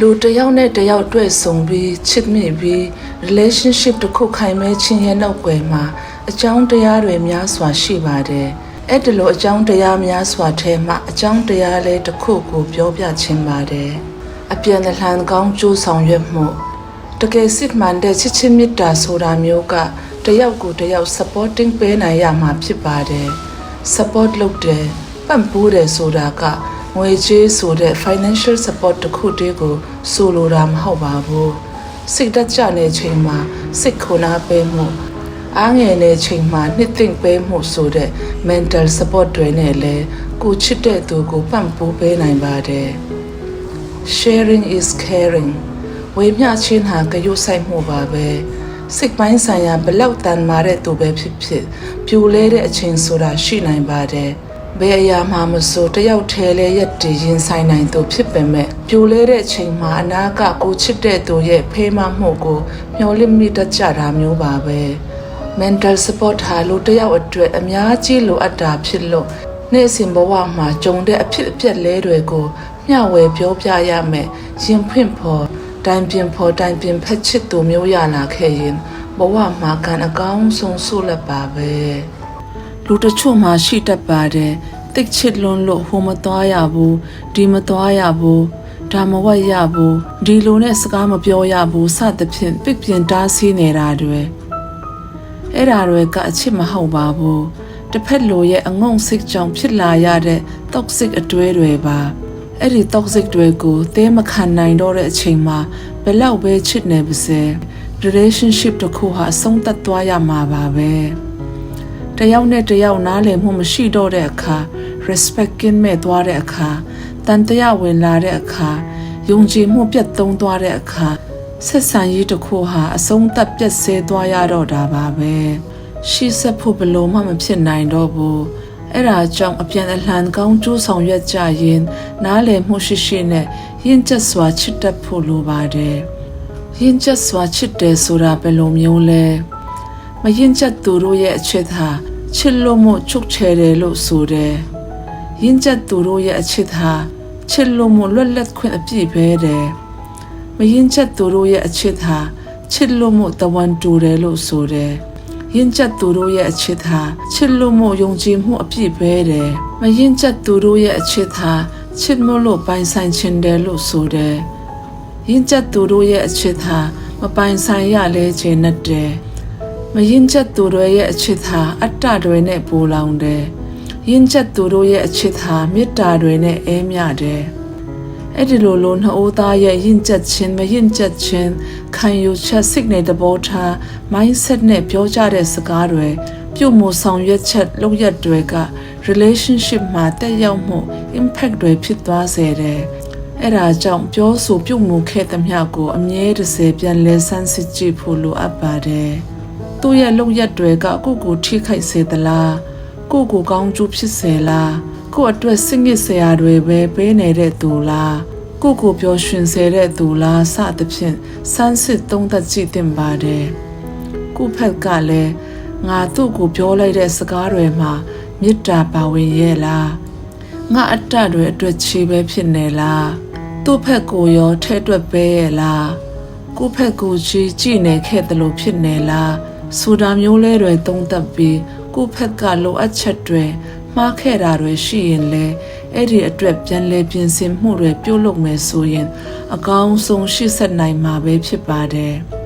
လူတစ်ယောက်နဲ့တစ်ယောက်တွေ့ဆုံပြီးချစ်မိပြီး relationship တစ်ခုခိုင်မဲချင်းရဲ့နောက်ွယ်မှာအကြောင်းတရားတွေများစွာရှိပါတယ်။အဲ့ဒီလိုအကြောင်းတရားများစွာထဲမှာအကြောင်းတရားလေးတစ်ခုကိုပြောပြခြင်းပါတယ်။အပြန်အလှန်ကောင်းကျိုးဆောင်ရွက်မှုတကယ်စစ်မှန်တဲ့ချစ်ချင်းမေတ္တာဆိုတာမျိုးကတစ်ယောက်ကိုတစ်ယောက် supporting ပေးနိုင်ရမှာဖြစ်ပါတယ်။ support လုပ်တယ်ပံ့ပိုးတယ်ဆိုတာက ငွေကြေးဆိုတဲ့ financial support တစ်ခုတည်းကိုဆိုလိုတာမဟုတ်ပါဘူးစိတ်ဓာတ်ကျနေချိန်မှာစိတ်ခုနာပေးမှုအားငယ်နေချိန်မှာနှစ်သိမ့်ပေးမှုဆိုတဲ့ mental support တွေနဲ့လည်းကိုချစ်တဲ့သူကိုပံ့ပိုးပေးနိုင်ပါတယ် sharing is caring ဝေမျှချင်းဟာကရုဆိုင်မှုပါပဲစိတ်ပိုင်းဆိုင်ရာဘလောက်တန်မာတဲ့သူပဲဖြစ်ဖြစ်ပြိုလဲတဲ့အချိန်ဆိုတာရှိနိုင်ပါတယ် ဘယ်အရာမှမဆိုတယောက်ထဲလဲရက်တည်ရင်ဆိုင်နိုင်သူဖြစ်ပေမဲ့ပြိုလဲတဲ့အချိန်မှာအနာကကိုချစ်တဲ့သူရဲ့ဖေးမမှုကိုမျောလင့်မိတတ်ကြတာမျိုးပါပဲ mental support ဟာလူတစ်ယောက်အတွက်အများကြီးလိုအပ်တာဖြစ်လို့နေ့စဉ်ဘဝမှာကြုံတဲ့အဖြစ်အပျက်လဲတွေကိုမျှဝေပြောပြရမယ်ရင်ဖွင့်ဖော်တိုင်ပြင်ဖော်တိုင်ပြင်ဖက်ချစ်သူမျိုးရလာခဲ့ရင်ဘဝမှာကံအကောင်းဆုံးဆုလက်ပါပဲ လူတချို့မှရှိတတ်ပါတယ်တိတ်ချစ်လွန်းလို့ဟိုမသွားရဘူးဒီမသွားရဘူးဒါမဝတ်ရဘူးဒီလိုနဲ့စကားမပြောရဘူးစသဖြင့်ပြစ်ပြင်တားဆီးနေတာတွေအဲ့ဓာတွေကအချစ်မဟုတ်ပါဘူးတစ်ဖက်လိုရဲ့အငုံစိတ်ကြောင့်ဖြစ်လာရတဲ့ toxic အတွေးတွေပါအဲ့ဒီ toxic တွေကိုသဲမခံနိုင်တော့တဲ့အချိန်မှာဘယ်လောက်ပဲချစ်နေပါစေ relationship တစ်ခုဟာအဆုံးသတ်သွားရမှာပါပဲ တယောက်နဲ့တယောက်နားလည်မှုမရှိတော့တဲ့အခါ respect ကင်းမဲ့သွားတဲ့အခါတန်တရားဝင်လာတဲ့အခါယုံကြည်မှုပြတ်သုံးသွားတဲ့အခါဆက်ဆံရေးတစ်ခုဟာအဆုံးသတ်ပြတ်ဆဲသွားရတော့တာပါပဲရှိဆက်ဖို့ဘယ်လို့မှမဖြစ်နိုင်တော့ဘူးအဲ့ဒါကြောင့်အပြန်အလှန်ကောင်းကျိုးဆောင်ရွက်ကြရင်နားလည်မှုရှိရှိနဲ့ရင့်ကျက်စွာချစ်တတ်ဖို့လိုပါတယ်ရင့်ကျက်စွာချစ်တယ်ဆိုတာဘယ်လိုမျိုးလဲမရင့်ကျက်သူတို့ရဲ့အချစ်ဟာ ချစ်လို့မှုချုပ်ချယ်တယ်လို့ဆိုတယ်ရင့်ကျက်သူတို့ရဲ့အချစ်ဟာချစ်လို့မှုလွတ်လပ်ခွင့်အပြည့်ပဲတယ်မရင်ချက်သူတို့ရဲ့အချစ်ဟာချစ်လို့မှုတဝန်တူတယ်လို့ဆိုတယ်။ရင်ချက်သူတို့ရဲ့အချစ်ဟာချစ်လို့မှုယုံကြည်မှုအပြည့်ပဲတယ်။မရင်ချက်သူတို့ရဲ့အချစ်ဟာချစ်မှုလို့ပိုင်ဆိုင်ခြင်းတယ်လို့ဆိုတယ်။ရင်ချက်သူတို့ရဲ့အချစ်ဟာမပိုင်ဆိုင်ရလဲခြင်းနဲ့တယ်။ မရင်ချက်သူတို့ရဲ့အချစ်ဟာအတ္တတွေနဲ့ပူလောင်တယ်။ရင်ချက်သူတို့ရဲ့အချစ်ဟာမေတ္တာတွေနဲ့အဲမြတယ်။အဲ့ဒီလိုလိုနှစ်ဦးသားရဲ့ယဉ်ကျက်ခြင်းမယဉ်ကျက်ခြင်းခံယူချက်စိတ်နဲ့သဘောထား mindset နဲ့ပြောကြတဲ့စကားတွေပြုမှုဆောင်ရွက်ချက်လုပ်ရက်တွေက relationship မှာတက်ရောက်မှု impact တွေဖြစ်သွားစေတယ်။အဲ့ဒါကြောင့်ပြောဆိုပြုမှုခဲ့သမျှကိုအမြဲတစေပြန်လဲဆန်းစစ်ကြည့်ဖို့လိုအပ်ပါတယ်။ သူ့ရဲ့လုပ်ရက်တွေကကိုယ့်ကိုထိခိုက်စေသလား။ကိုယ့်ကိုကောင်းကျိုးဖြစ်စေလား။ကိုယ့်အတွက်စိတ်ညစ်စရာတွေပဲပေးနေတဲ့သူလား။ကိုယ့်ကိုပျော်ရွှင်စေတဲ့သူလားစသဖြင့်စမ်းစစ်သုံးသပ်ကြည့်သင့်ပါတယ်။ကိုယ့်ဖက်ကလည်းငါသူ့ကိုပြောလိုက်တဲ့စကားတွေမှာမေတ္တာပါဝင်ရဲ့လား။ငါအတ္တတွေအတွက်ခြေပဲဖြစ်နေလား။သူ့ဖက်ကိုရောထဲ့တွက်ပဲရဲ့လား။ကိုယ့်ဖက်ကိုကြည့်ကြည့်နေခဲ့တယ်လို့ဖြစ်နေလား။ ဆိုတာမျိုးလဲတွေသုံးသပ်ပြီးကိုယ့်ဖက်ကလိုအပ်ချက်တွေမှားခဲ့တာတွေရှိရင်လဲအဲ့ဒီအတွက်ပြန်လဲပြင်ဆင်မှုတွေပြုလုပ်မယ်ဆိုရင် အကောင်းဆုံးရှေ့ဆက်နိုင်မှာပဲဖြစ်ပါတယ်။